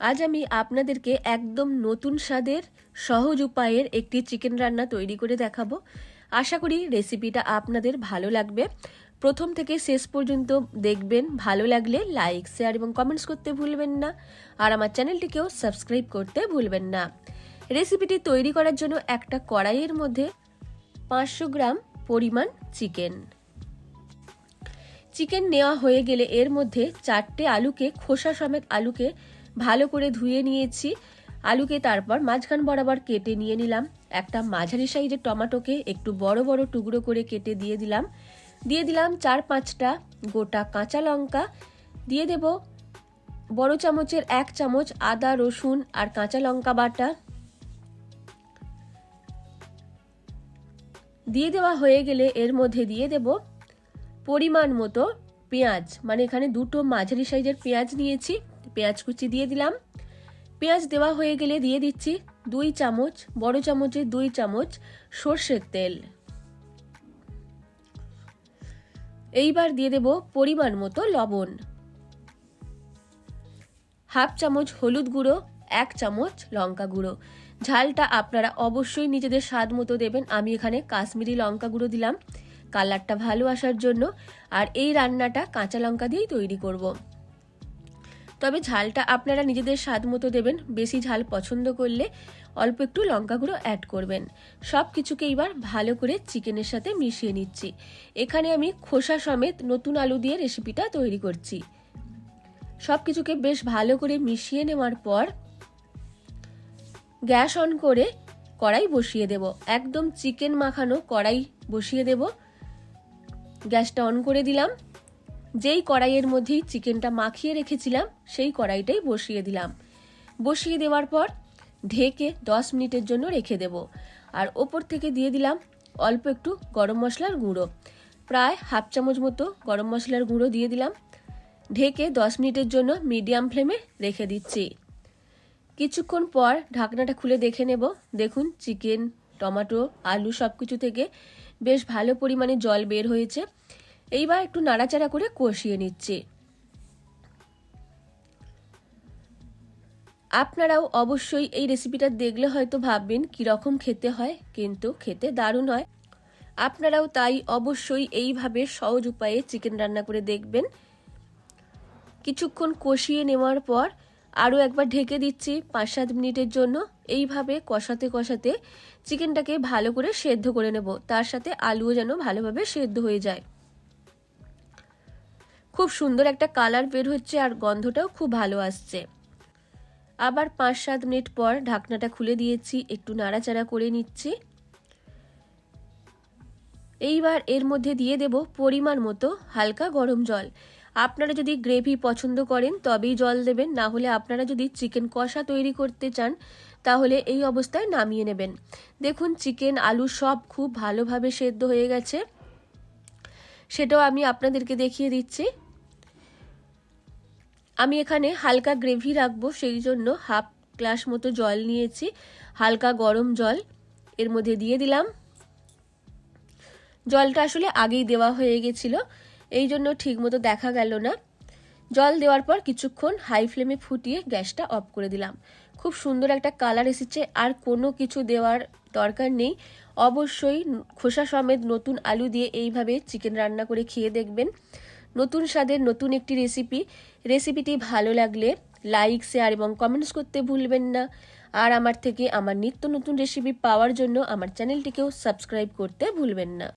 আজ আমি আপনাদেরকে একদম নতুন স্বাদের, সহজ উপায়ের একটি চিকেন রান্না তৈরি করে দেখাবো। আশা করি রেসিপিটা আপনাদের ভালো লাগবে। প্রথম থেকে শেষ পর্যন্ত দেখবেন, ভালো লাগলে লাইক, শেয়ার এবং কমেন্টস করতে ভুলবেন না। আর আমার চ্যানেলটিকেও সাবস্ক্রাইব করতে ভুলবেন না। রেসিপিটি তৈরি করার জন্য একটা কড়াইয়ের মধ্যে পাঁচশো গ্রাম পরিমাণ চিকেন। চিকেন নেওয়া হয়ে গেলে এর মধ্যে চারটে আলুকে, খোসা সমেত আলুকে ভালো করে ধুয়ে নিয়েছি। আলুকে তারপর মাঝখান বরাবর কেটে নিয়ে নিলাম। একটা মাঝারি সাইজের টমাটোকে একটু বড় বড় টুকরো করে কেটে দিয়ে দিলাম। দিয়ে দিলাম চার পাঁচটা গোটা কাঁচা লঙ্কা। দিয়ে দেব বড় চামচের এক চামচ আদা, রসুন আর কাঁচা লঙ্কা বাটা। দিয়ে দেওয়া হয়ে গেলে এর মধ্যে দিয়ে দেব পরিমাণ মতো পেঁয়াজ। মানে এখানে দুটো মাঝারি সাইজের পেঁয়াজ নিয়েছি। পেঁয়াজ কুচি দিয়ে দিলাম। পেঁয়াজ দেওয়া হয়ে গেলে দিয়ে দিচ্ছি দুই চামচ, বড় চামচে দুই চামচ সর্ষের তেল। এইবার দিয়ে দেব পরিমাণ মতো লবণ। হাফ চামচ হলুদ গুঁড়ো, এক চামচ লঙ্কা গুঁড়ো। ঝালটা আপনারা অবশ্যই নিজেদের স্বাদ মতো দেবেন। আমি এখানে কাশ্মীরি লঙ্কা গুঁড়ো দিলাম। কালারটা ভালো আসার জন্য। আর এই রান্নাটা কাঁচা লঙ্কা দিয়েই তৈরি করব। তবে ঝালটা আপনারা নিজেদের স্বাদ মতো দেবেন। বেশি ঝাল পছন্দ করলে অল্প একটু লঙ্কা গুঁড়ো অ্যাড করবেন। সব কিছুকে এবার ভালো করে চিকেনের সাথে মিশিয়ে নিচ্ছি। এখানে আমি খোসা সমেত নতুন আলু দিয়ে রেসিপিটা তৈরি করছি। সব কিছুকে বেশ ভালো করে মিশিয়ে নেওয়ার পর গ্যাস অন করে কড়াই বসিয়ে দেব। একদম চিকেন মাখানো কড়াই বসিয়ে দেব। গ্যাসটা অন করে দিলাম। যেই কড়াইয়ের মধ্যেই চিকেনটা মাখিয়ে রেখেছিলাম, সেই কড়াইটাই বসিয়ে দিলাম। বসিয়ে দেওয়ার পর ঢেকে দশ মিনিটের জন্য রেখে দেব। আর ওপর থেকে দিয়ে দিলাম অল্প একটু গরম মশলার গুঁড়ো। প্রায় হাফ চামচ মতো গরম মশলার গুঁড়ো দিয়ে দিলাম। ঢেকে দশ মিনিটের জন্য মিডিয়াম ফ্লেমে রেখে দিচ্ছি। কিছুক্ষণ পর ঢাকনাটা খুলে দেখে নেব। দেখুন, চিকেন, টমেটো, আলু সব কিছু থেকে বেশ ভালো পরিমাণে জল বের হয়েছে। এইবার একটু নাড়াচাড়া করে কষিয়ে নিচ্ছি। আপনারাও অবশ্যই এই রেসিপিটা দেখলে হয়তো ভাববেন, কীরকম খেতে হয়, কিন্তু খেতে দারুণ হয়। আপনারাও তাই অবশ্যই এইভাবে সহজ উপায়ে চিকেন রান্না করে দেখবেন। কিছুক্ষণ কষিয়ে নেওয়ার পর আরও একবার ঢেকে দিচ্ছি পাঁচ সাত মিনিটের জন্য। এইভাবে কষাতে কষাতে চিকেনটাকে ভালো করে সেদ্ধ করে নেব। তার সাথে আলুও যেন ভালোভাবে সেদ্ধ হয়ে যায়। খুব সুন্দর একটা কালার বের হচ্ছে আর গন্ধটাও খুব ভালো আসছে। আবার পাঁচ সাত মিনিট পর ঢাকনাটা খুলে দিয়েছি, একটু নাড়াচাড়া করে নিচ্ছি। এইবার এর মধ্যে দিয়ে দেব পরিমাণ মতো হালকা গরম জল। আপনারা যদি গ্রেভি পছন্দ করেন তবেই জল দেবেন, না হলে আপনারা যদি চিকেন কষা তৈরি করতে চান, তাহলে এই অবস্থায় নামিয়ে নেবেন। দেখুন, চিকেন, আলু সব খুব ভালোভাবে সেদ্ধ হয়ে গেছে। সেটাও আমি আপনাদেরকে দেখিয়ে দিচ্ছি। আমি এখানে হালকা গ্রেভি রাখব, সেই জন্য হাফ গ্লাস মতো জল নিয়েছি। হালকা গরম জল এর মধ্যে দিয়ে দিলাম। জলটা আসলে আগেই দেওয়া হয়ে গেছিল, এই জন্য ঠিকমতো দেখা গেল না। জল দেওয়ার পর কিছুক্ষণ হাই ফ্লেমে ফুটিয়ে গ্যাসটা অফ করে দিলাম। খুব সুন্দর একটা কালার এসেছে, আর কোনো কিছু দেওয়ার দরকার নেই। অবশ্যই খোসা সমেত নতুন আলু দিয়ে এইভাবে চিকেন রান্না করে খেয়ে দেখবেন। নতুন স্বাদের নতুন একটি রেসিপি রেসিপিটি ভালো লাগলে লাইক শেয়ার এবং কমেন্টস করতে ভুলবেন না। আর আমার থেকে আমার নিত্য নতুন রেসিপি পাওয়ার জন্য আমার চ্যানেলটিকেও সাবস্ক্রাইব করতে ভুলবেন না।